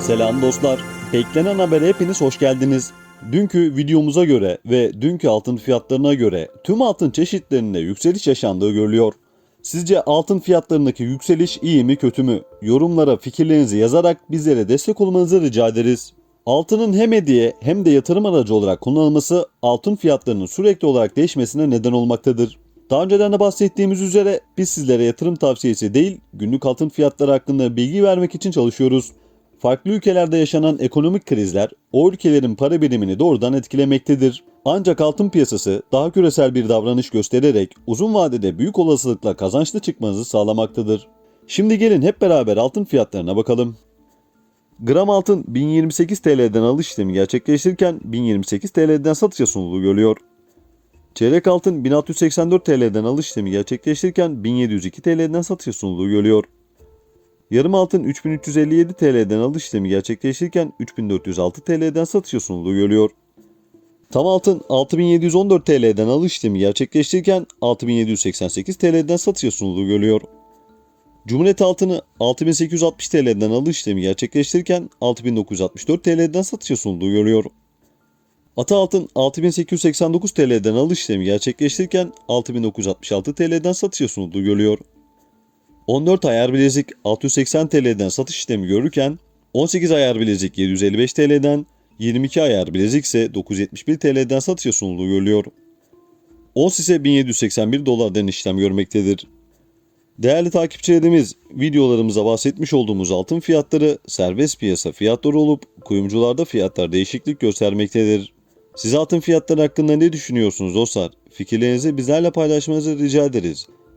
Selam dostlar. Beklenen habere hepiniz hoş geldiniz. Dünkü videomuza göre ve dünkü altın fiyatlarına göre tüm altın çeşitlerinde yükseliş yaşandığı görülüyor. Sizce altın fiyatlarındaki yükseliş iyi mi kötü mü? Yorumlara fikirlerinizi yazarak bizlere destek olmanızı rica ederiz. Altının hem hediye hem de yatırım aracı olarak kullanılması altın fiyatlarının sürekli olarak değişmesine neden olmaktadır. Daha önceden de bahsettiğimiz üzere biz sizlere yatırım tavsiyesi değil, günlük altın fiyatları hakkında bilgi vermek için çalışıyoruz. Farklı ülkelerde yaşanan ekonomik krizler o ülkelerin para birimini doğrudan etkilemektedir. Ancak altın piyasası daha küresel bir davranış göstererek uzun vadede büyük olasılıkla kazançlı çıkmanızı sağlamaktadır. Şimdi gelin hep beraber altın fiyatlarına bakalım. Gram altın 1028 TL'den alış işlemi gerçekleştirirken 1028 TL'den satışa sunulduğu görülüyor. Çeyrek altın 1684 TL'den alış işlemi gerçekleştirirken 1702 TL'den satışa sunulduğu görülüyor. Yarım altın 3357 TL'den alış işlemi gerçekleştirirken 3406 TL'den satışa sunulduğu görülüyor. Tam altın 6714 TL'den alış işlemi gerçekleştirirken 6788 TL'den satışa sunulduğu görülüyor. Cumhuriyet altını 6860 TL'den alış işlemi gerçekleştirirken 6964 TL'den satışa sunulduğu görülüyor. Ata altın 6889 TL'den alış işlemi gerçekleştirirken 6966 TL'den satışa sunulduğu görülüyor. 14 ayar bilezik 680 TL'den satış işlemi görürken 18 ayar bilezik 755 TL'den 22 ayar bilezik ise 971 TL'den satışa sunulduğu görülüyor. Ons ise 1781 dolardan işlem görmektedir. Değerli takipçilerimiz, videolarımıza bahsetmiş olduğumuz altın fiyatları serbest piyasa fiyatları olup kuyumcularda fiyatlar değişiklik göstermektedir. Siz altın fiyatları hakkında ne düşünüyorsunuz dostlar? Fikirlerinizi bizlerle paylaşmanızı rica ederiz.